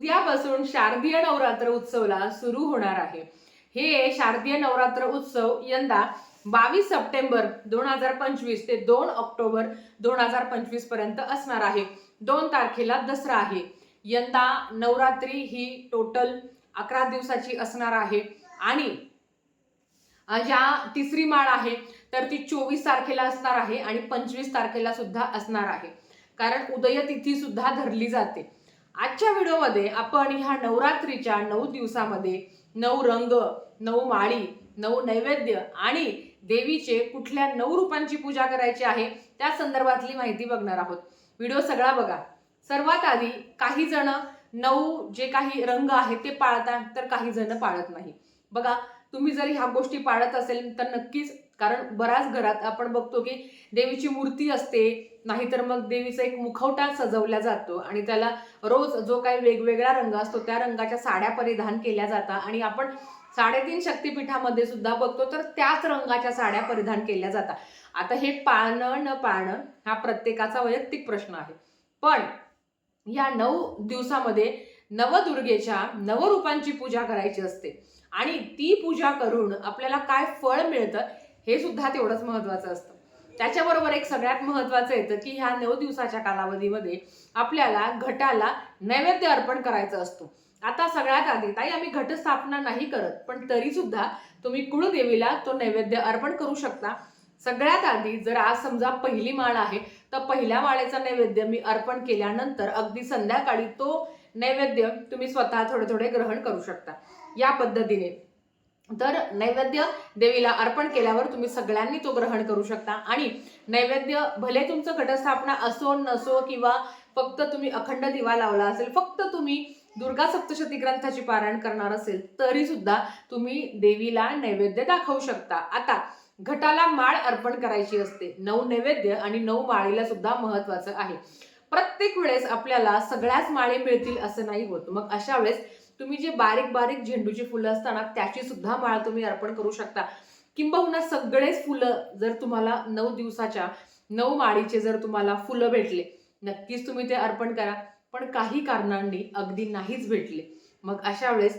उद्यापासून शारदीय नवरात्र उत्सवला सुरू होणार आहे. हे शारदीय नवरात्र उत्सव यंदा बावीस सप्टेंबर दोन हजार पंचवीस ते दोन ऑक्टोबर दोन हजार पंचवीसपर्यंत असणार आहे. दोन तारखेला दसरा आहे. यंदा नवरात्री ही टोटल अकरा दिवसाची असणार आहे. आणि ज्या तिसरी माळ आहे तर ती चोवीस तारखेला असणार आहे आणि पंचवीस तारखेला सुद्धा असणार आहे. कारण उदय तिथी सुद्धा धरली जाते. आजच्या व्हिडिओमध्ये आपण ह्या नवरात्रीच्या नऊ दिवसामध्ये नऊ रंग नऊ माळी नऊ नैवेद्य आणि देवीचे कुठल्या नऊ रूपांची पूजा करायची आहे त्या संदर्भातली माहिती बघणार आहोत. व्हिडिओ सगळा बघा. सर्वात आधी काही जण नऊ जे काही रंग आहेत ते पाळतात तर काही जण पाळत नाही. बघा तुम्ही जर ह्या गोष्टी पाळत असेल तर नक्कीच कारण बऱ्याच घरात आपण बघतो की देवीची मूर्ती असते नाहीतर मग देवीचा एक मुखवटा सजवला जातो आणि त्याला रोज जो काही वेगवेगळा रंग असतो त्या रंगाच्या साड्या परिधान केल्या जातात. आणि आपण साडेतीन शक्तिपीठामध्ये सुद्धा बघतो तर त्याच रंगाच्या साड्या परिधान केल्या जातात. आता हे पाळणं न पाळणं हा प्रत्येकाचा वैयक्तिक प्रश्न आहे. पण या नऊ दिवसामध्ये नवदुर्गेच्या नवरूपांची पूजा करायची असते. आणि ती पूजा करून आपल्याला काय फळ मिळतं हे सुद्धा तेवढंच महत्वाचं असतं. त्याच्याबरोबर एक सगळ्यात महत्वाचं येतं की ह्या नऊ दिवसाच्या कालावधीमध्ये आपल्याला घटाला नैवेद्य अर्पण करायचं असतो. आता सगळ्यात आधी ताई आम्ही घटस्थापना नाही करत पण तरी सुद्धा तुम्ही कुळदेवीला तो नैवेद्य अर्पण करू शकता. सगळ्यात आधी जर आज समजा पहिली माळ आहे तर पहिल्या माळेचा नैवेद्य मी अर्पण केल्यानंतर अगदी संध्याकाळी तो नैवेद्य तुम्ही स्वतः थोडे थोडे ग्रहण करू शकता. या पद्धतीने. तर नैवेद्य देवीला अर्पण केल्यावर तुम्ही सगळ्यांनी तो ग्रहण करू शकता. आणि नैवेद्य भले तुमचं घटस्थापना असो नसो किंवा फक्त तुम्ही अखंड दिवा लावला असेल फक्त तुम्ही दुर्गा सप्तशती ग्रंथाची पारायण करणार असेल तरी सुद्धा तुम्ही देवीला नैवेद्य दाखवू शकता. आता घटाला माळ अर्पण करायची असते. नऊ नैवेद्य आणि नऊ माळीला सुद्धा महत्वाचं आहे. प्रत्येक वेळेस आपल्याला सगळ्याच माळी मिळतील असं नाही होत. मग अशा वेळेस तुम्ही जे बारीक बारीक झेंडूची फुलं असताना त्याची सुद्धा माळ तुम्ही अर्पण करू शकता. किंबहुना सगळेच फुलं जर तुम्हाला नऊ दिवसाच्या नऊ माळीचे जर तुम्हाला फुलं भेटले नक्कीच तुम्ही ते अर्पण करा. पण काही कारणांनी अगदी नाहीच भेटले. मग अशा वेळेस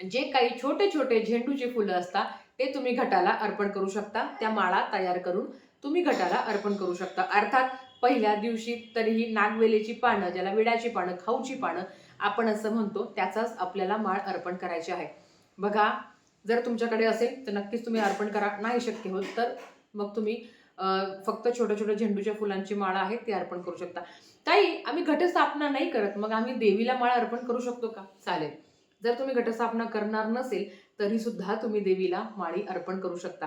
जे काही छोटे छोटे झेंडूचे फुलं असतात ते तुम्ही घटाला अर्पण करू शकता. त्या माळा तयार करून तुम्ही घटाला अर्पण करू शकता. अर्थात पहिल्या दिवशी तरीही नागवेलीची पानं ज्याला विड्याची पानं खाऊची पानं आपण असं म्हणतो त्याचाच आपल्याला माळ अर्पण करायची आहे. बघा जर तुमच्याकडे असेल तर नक्कीच तुम्ही अर्पण करा. नाही शक्य होत तर मग तुम्ही फक्त छोट्या छोट्या झेंडूच्या फुलांची माळा आहे ती अर्पण करू शकता. ताई आम्ही घटस्थापना नाही करत. मग आम्ही देवीला माळ अर्पण करू शकतो का? चालेल. जर तुम्ही घटस्थापना करणार नसेल तरी सुद्धा तुम्ही देवीला माळी अर्पण करू शकता.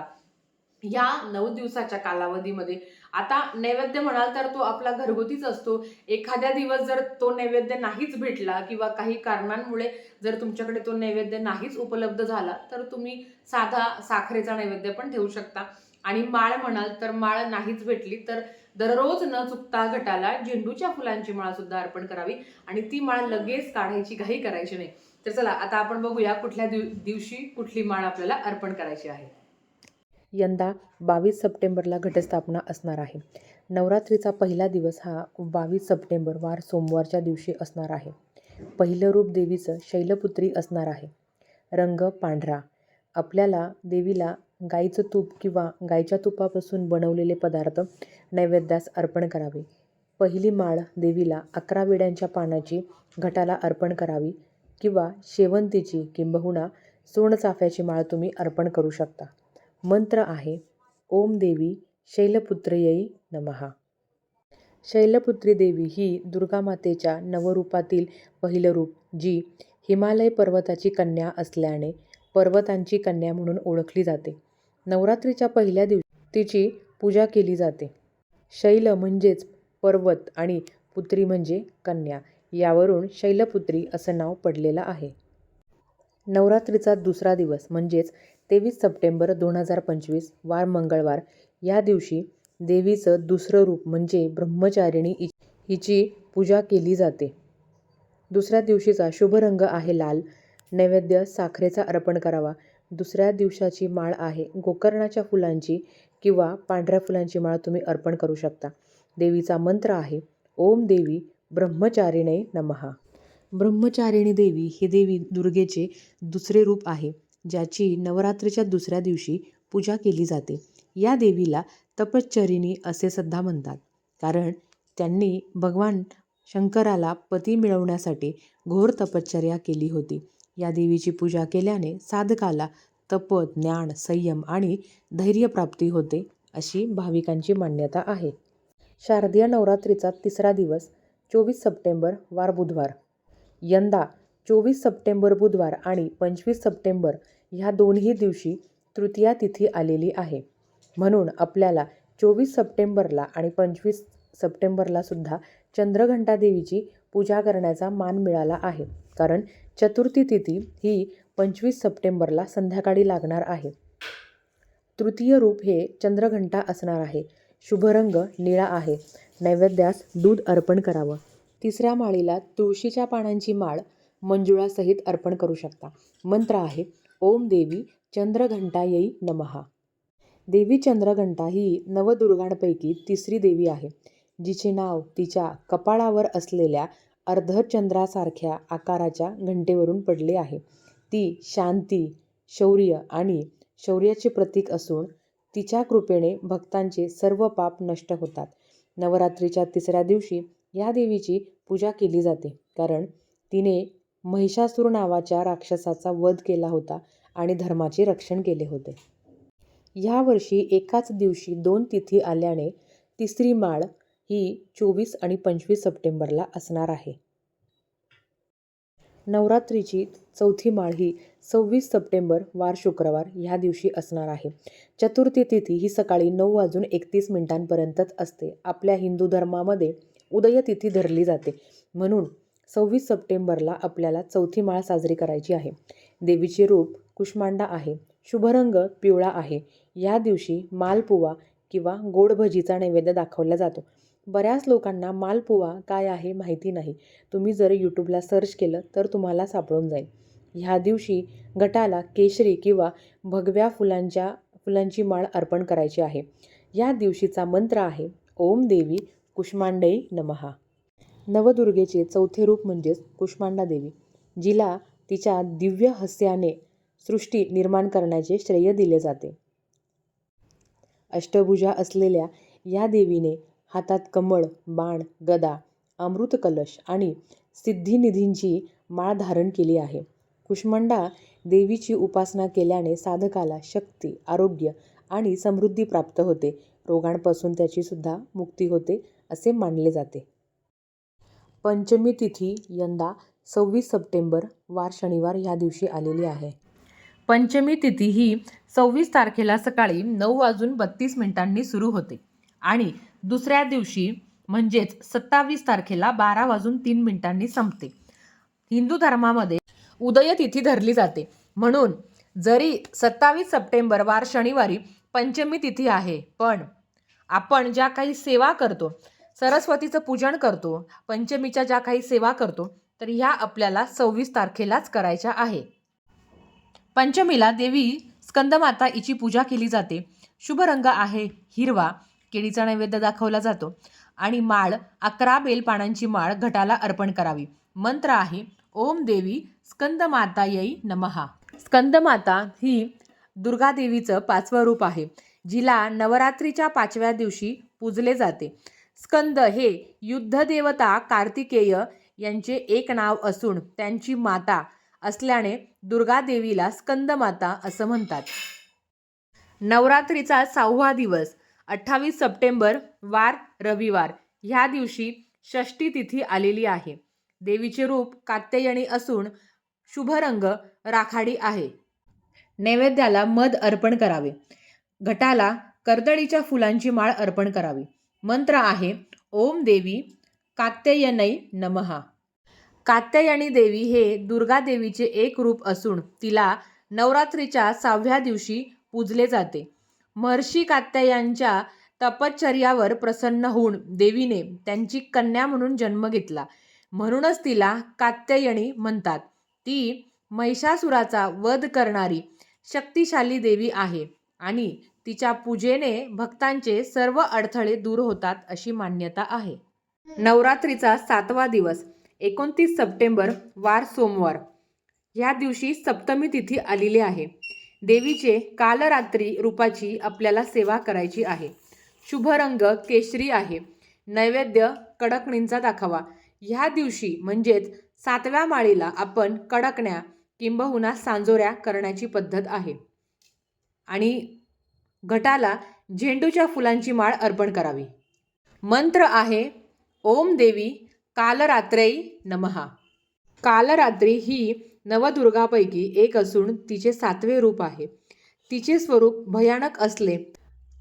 या नऊ दिवसाच्या कालावधीमध्ये. आता नैवेद्य म्हणाल तर तो आपला घरगुतीच असतो. एखाद्या दिवस जर तो नैवेद्य नाहीच भेटला किंवा काही कारणांमुळे जर तुमच्याकडे तो नैवेद्य नाहीच उपलब्ध झाला तर तुम्ही साधा साखरेचा नैवेद्य पण ठेवू शकता. आणि माळ म्हणाल तर माळ नाहीच भेटली तर दररोज न चुकता गटाला झेंडूच्या फुलांची माळ सुद्धा अर्पण करावी. आणि ती माळ लगेच काढायची घाई करायची नाही. तर चला आता आपण बघूया कुठल्या दिव दिवशी कुठली माळ आपल्याला अर्पण करायची आहे. यंदा बावीस सप्टेंबरला घटस्थापना असणार आहे. नवरात्रीचा पहिला दिवस हा बावीस सप्टेंबर वार सोमवारच्या दिवशी असणार आहे. पहिलं रूप देवीचं शैलपुत्री असणार आहे. रंग पांढरा. आपल्याला देवीला गाईचं तूप किंवा गाईच्या तुपापासून बनवलेले पदार्थ नैवेद्यास अर्पण करावे. पहिली माळ देवीला अकरा विड्यांच्या पानाची घटाला अर्पण करावी किंवा शेवंतीची किंबहुना सोनचाफ्याची माळ तुम्ही अर्पण करू शकता. मंत्र आहे ओम देवी शैलपुत्र्यै नमहा शैलपुत्री देवी ही दुर्गामातेच्या नवरूपातील पहिलं रूप जी हिमालय पर्वताची कन्या असल्याने पर्वतांची कन्या म्हणून ओळखली जाते. नवरात्रीच्या पहिल्या दिवशी तिची पूजा केली जाते. शैल म्हणजेच पर्वत आणि पुत्री म्हणजे कन्या यावरून शैलपुत्री असं नाव पडलेलं आहे. नवरात्रीचा दुसरा दिवस म्हणजेच तेवीस सप्टेंबर दोन हजार पंचवीस वार मंगळवार. या दिवशी देवीचं दुसरं रूप म्हणजे ब्रह्मचारिणी हिची पूजा केली जाते. दुसऱ्या दिवशीचा शुभ रंग आहे लाल. नैवेद्य साखरेचा अर्पण करावा. दुसऱ्या दिवसाची माळ आहे गोकर्णाच्या फुलांची किंवा पांढऱ्या फुलांची माळ तुम्ही अर्पण करू शकता. देवीचा मंत्र आहे ओम देवी ब्रह्मचारिणे नमहा ब्रह्मचारिणी देवी ही देवी दुर्गेचे दुसरे रूप आहे. ज्याची नवरात्रीच्या दुसऱ्या दिवशी पूजा केली जाते. या देवीला तपश्चरिणी असे सुद्धा म्हणतात. कारण त्यांनी भगवान शंकराला पती मिळवण्यासाठी घोर तपश्चर्या केली होती. या देवीची पूजा केल्याने साधकाला तप ज्ञान संयम आणि धैर्यप्राप्ती होते अशी भाविकांची मान्यता आहे. शारदीय नवरात्रीचा तिसरा दिवस चोवीस सप्टेंबर वार बुधवार. यंदा चोवीस सप्टेंबर बुधवार आणि पंचवीस सप्टेंबर ह्या दोन्ही दिवशी तृतीया तिथी आलेली आहे. म्हणून आपल्याला चोवीस सप्टेंबरला आणि पंचवीस सप्टेंबरला सुद्धा चंद्रघंटा देवीची पूजा करण्याचा मान मिळाला आहे. कारण चतुर्थी तिथी ही पंचवीस सप्टेंबरला संध्याकाळी लागणार आहे. तृतीय रूप हे चंद्रघंटा असणार आहे. शुभ रंग निळा आहे. नैवेद्यास दूध अर्पण करावं. तिसऱ्या माळीला तुळशीच्या पानांची माळ मंजुळासहित अर्पण करू शकता. मंत्र आहे ओम देवी चंद्रघंटा येई नमहा देवी चंद्रघंटा ही नवदुर्गांपैकी तिसरी देवी आहे जिचे नाव तिच्या कपाळावर असलेल्या अर्धचंद्रासारख्या आकाराच्या घंटेवरून पडले आहे. ती शांती शौर्य आणि शौर्याचे प्रतीक असून तिच्या कृपेने भक्तांचे सर्व पाप नष्ट होतात. नवरात्रीच्या तिसऱ्या दिवशी या देवीची पूजा केली जाते कारण तिने महिषासूर नावाच्या राक्षसाचा वध केला होता आणि धर्माचे रक्षण केले होते. ह्या वर्षी एकाच दिवशी दोन तिथी आल्याने तिसरी माळ ही चोवीस आणि पंचवीस सप्टेंबरला असणार आहे. नवरात्रीची चौथी माळ ही सव्वीस सप्टेंबर वार शुक्रवार ह्या दिवशी असणार आहे. चतुर्थी तिथी ही सकाळी नऊ वाजून एकतीस मिनिटांपर्यंतच असते. आपल्या हिंदू धर्मामध्ये उदय तिथी धरली जाते. म्हणून सव्वीस सप्टेंबरला आपल्याला चौथी माळ साजरी करायची आहे. देवीचे रूप कुष्मांडा आहे. शुभरंग पिवळा आहे. या दिवशी मालपुवा किंवा गोड भजीचा नैवेद्य दाखवला जातो. बऱ्याच लोकांना मालपुवा काय आहे माहिती नाही. तुम्ही जर यूट्यूबला सर्च केलं तर तुम्हाला सापडून जाईल. ह्या दिवशी गटाला केशरी किंवा भगव्या फुलांच्या फुलांची माळ अर्पण करायची आहे. या दिवशीचा मंत्र आहे ओम देवी कुष्मांडई नमहा नवदुर्गेचे चौथे रूप म्हणजेच कुष्मांडा देवी जिला तिच्या दिव्य हस्याने सृष्टी निर्माण करण्याचे श्रेय दिले जाते. अष्टभुजा असलेल्या या देवीने हातात कमळ बाण गदा अमृत कलश आणि सिद्धिनिधींची माळ धारण केली आहे. कुष्मांडा देवीची उपासना केल्याने साधकाला शक्ती आरोग्य आणि समृद्धी प्राप्त होते. रोगांपासून त्याची सुद्धा मुक्ती होते असे मानले जाते. पंचमी तिथी यंदा सव्वीस सप्टेंबर वार शनिवार या दिवशी आलेली आहे. पंचमी तिथी ही सव्वीस तारखेला सकाळी नऊ वाजून बत्तीस मिनिटांनी सुरू होते आणि दुसऱ्या दिवशी म्हणजेच सत्तावीस तारखेला बारा वाजून तीन मिनिटांनी संपते. हिंदू धर्मामध्ये उदय तिथी धरली जाते. म्हणून जरी सत्तावीस सप्टेंबर वार शनिवारी पंचमी तिथी आहे पण आपण ज्या काही सेवा करतो सरस्वतीचं पूजन करतो पंचमीच्या ज्या काही सेवा करतो तर ह्या आपल्याला सव्वीस तारखेलाच करायच्या आहे. पंचमीला देवी स्कंदमाता हिची पूजा केली जाते. शुभ रंग आहे हिरवा केळीचा नैवेद्य दाखवला जातो आणि माळ अकरा बेलपानांची माळ घटाला अर्पण करावी. मंत्र आहे ओम देवी स्कंदमाता येई नमहा स्कंदमाता ही दुर्गादेवीचं पाचवं रूप आहे जिला नवरात्रीच्या पाचव्या दिवशी पूजले जाते. स्कंद हे युद्धदेवता कार्तिकेय यांचे एक नाव असून त्यांची माता असल्याने दुर्गादेवीला स्कंद स्कंदमाता असं म्हणतात. नवरात्रीचा सहावा दिवस अठ्ठावीस सप्टेंबर वार रविवार ह्या दिवशी षष्टी तिथी आलेली आहे. देवीचे रूप कात्यायणी असून शुभ रंग राखाडी आहे. नैवेद्याला मध अर्पण करावे. घटाला कर्दळीच्या फुलांची माळ अर्पण करावी. मंत्र आहे ओम देवी कात्यायनई नमहा कात्यायनी देवी हे दुर्गा देवीचे एक रूप असून तिला नवरात्रीच्या सहाव्या दिवशी पूजले जाते. महर्षी कात्यायांच्या तपश्चर्यावर प्रसन्न होऊन देवीने त्यांची कन्या म्हणून जन्म घेतला. म्हणूनच तिला कात्यायणी म्हणतात. ती महिषासुराचा वध करणारी शक्तिशाली देवी आहे आणि तिच्या पूजेने भक्तांचे सर्व अडथळे दूर होतात अशी मान्यता आहे. नवरात्रीचा सातवा दिवस एकोणतीस सप्टेंबर वार सोमवार. ह्या दिवशी सप्तमी तिथी आलेली आहे. देवीचे कालरात्री रूपाची आपल्याला सेवा करायची आहे. शुभ रंग केशरी आहे. नैवेद्य कडकणींचा दाखवा. ह्या दिवशी म्हणजेच सातव्या माळीला आपण कडकण्या किंबहुना सांजोऱ्या करण्याची पद्धत आहे. आणि घटाला झेंडूच्या फुलांची माळ अर्पण करावी. मंत्र आहे ओम देवी कालरात्रयी नमहा कालरात्री ही नवदुर्गापैकी एक असून तिचे सातवे रूप आहे. तिचे स्वरूप भयानक असले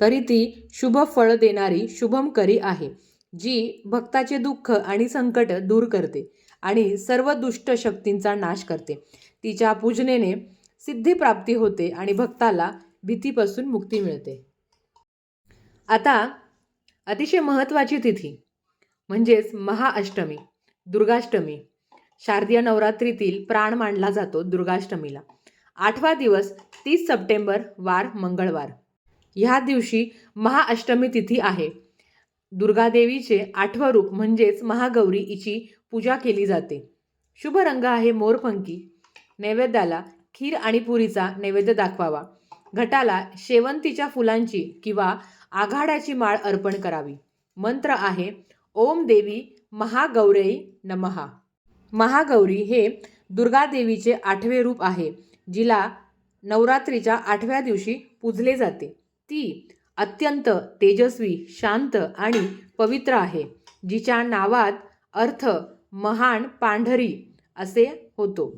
तरी ती शुभ फळ देणारी शुभमकरी आहे जी भक्ताचे दुःख आणि संकट दूर करते आणि सर्व दुष्ट शक्तींचा नाश करते. तिच्या पूजनेने सिद्धिप्राप्ती होते आणि भक्ताला भीतीपासून मुक्ती मिळते. आता अतिशय महत्त्वाची तिथी म्हणजेच महाअष्टमी दुर्गाष्टमी. शारदीय नवरात्रीतील प्राण मानला जातो दुर्गाष्टमीला. आठवा दिवस तीस सप्टेंबर वार मंगळवार. ह्या दिवशी महाअष्टमी तिथी आहे. दुर्गादेवीचे आठवं रूप म्हणजेच महागौरी हिची पूजा केली जाते. शुभ रंग आहे मोरपंखी. नैवेद्याला खीर आणि पुरीचा नैवेद्य दाखवावा. घटाला शेवंतीच्या फुलांची किंवा आघाड्याची माळ अर्पण करावी. मंत्र आहे ओम देवी महागौरई नमहा महागौरी हे दुर्गादेवीचे आठवे रूप आहे जिला नवरात्रीच्या आठव्या दिवशी पूजले जाते. ती अत्यंत तेजस्वी शांत आणि पवित्र आहे जिच्या नावात अर्थ महान पांढरी असे होतो.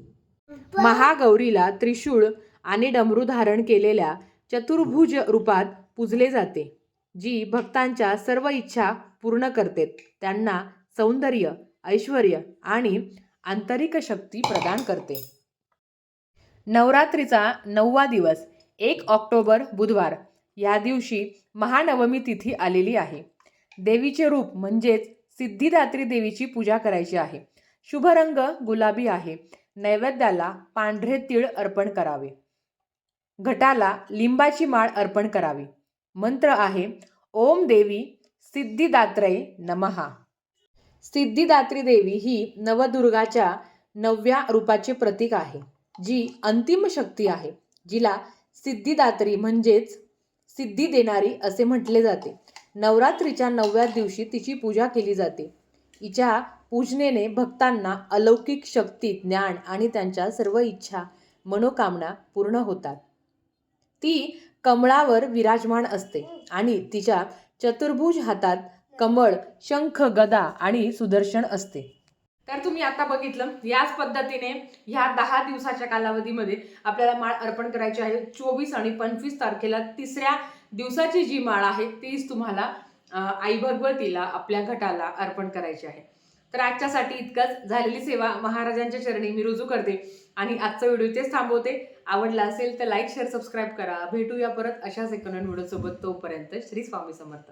महागौरीला त्रिशूळ आणि डमरू धारण केलेल्या चतुर्भुज रूपात पूजले जाते जी भक्तांच्या सर्व इच्छा पूर्ण करते. त्यांना सौंदर्य ऐश्वर आणि आंतरिक शक्ती प्रदान करते. नवरात्रीचा नववा दिवस एक ऑक्टोबर बुधवार. या दिवशी महानवमी तिथी आलेली आहे. देवीचे रूप म्हणजेच सिद्धिदात्री देवीची पूजा करायची आहे. शुभ रंग गुलाबी आहे. नैवेद्याला पांढरे तीळ अर्पण करावे. घटाला लिंबाची माळ अर्पण करावी. मंत्र आहे ओम देवी सिद्धिदात्रय नमहा. सिद्धिदात्री देवी ही नवदुर्गाच्या नवव्या रूपाचे प्रतीक आहे जी अंतिम शक्ती आहे जिला सिद्धिदात्री म्हणजेच सिद्धी देणारी असे म्हटले जाते. नवरात्रीच्या नवव्या दिवशी तिची पूजा केली जाते. हिच्या पूजनेने भक्तांना अलौकिक शक्ती ज्ञान आणि त्यांच्या सर्व इच्छा मनोकामना पूर्ण होतात. ती कमळावर विराजमान असते आणि तिच्या चतुर्भुज हातात कमळ शंख गदा आणि सुदर्शन असते. तर तुम्ही आता बघितलं याच पद्धतीने ह्या दहा दिवसाच्या कालावधीमध्ये आपल्याला माळ अर्पण करायची आहे. चोवीस आणि पंचवीस तारखेला तिसऱ्या दिवसाची जी माळ आहे तीच तुम्हाला आई भगवतीला आपल्या घटाला अर्पण करायची आहे. तर आजच्यासाठी इतकंच. झालेली सेवा महाराजांच्या चरणी मी रुजू करते आणि आजचा व्हिडिओ इथेच थांबवते. आवडला असेल तर लाईक शेअर सबस्क्राईब करा. भेटूया परत अशाच एक नवीन सोबत तोपर्यंत श्री स्वामी समर्थ.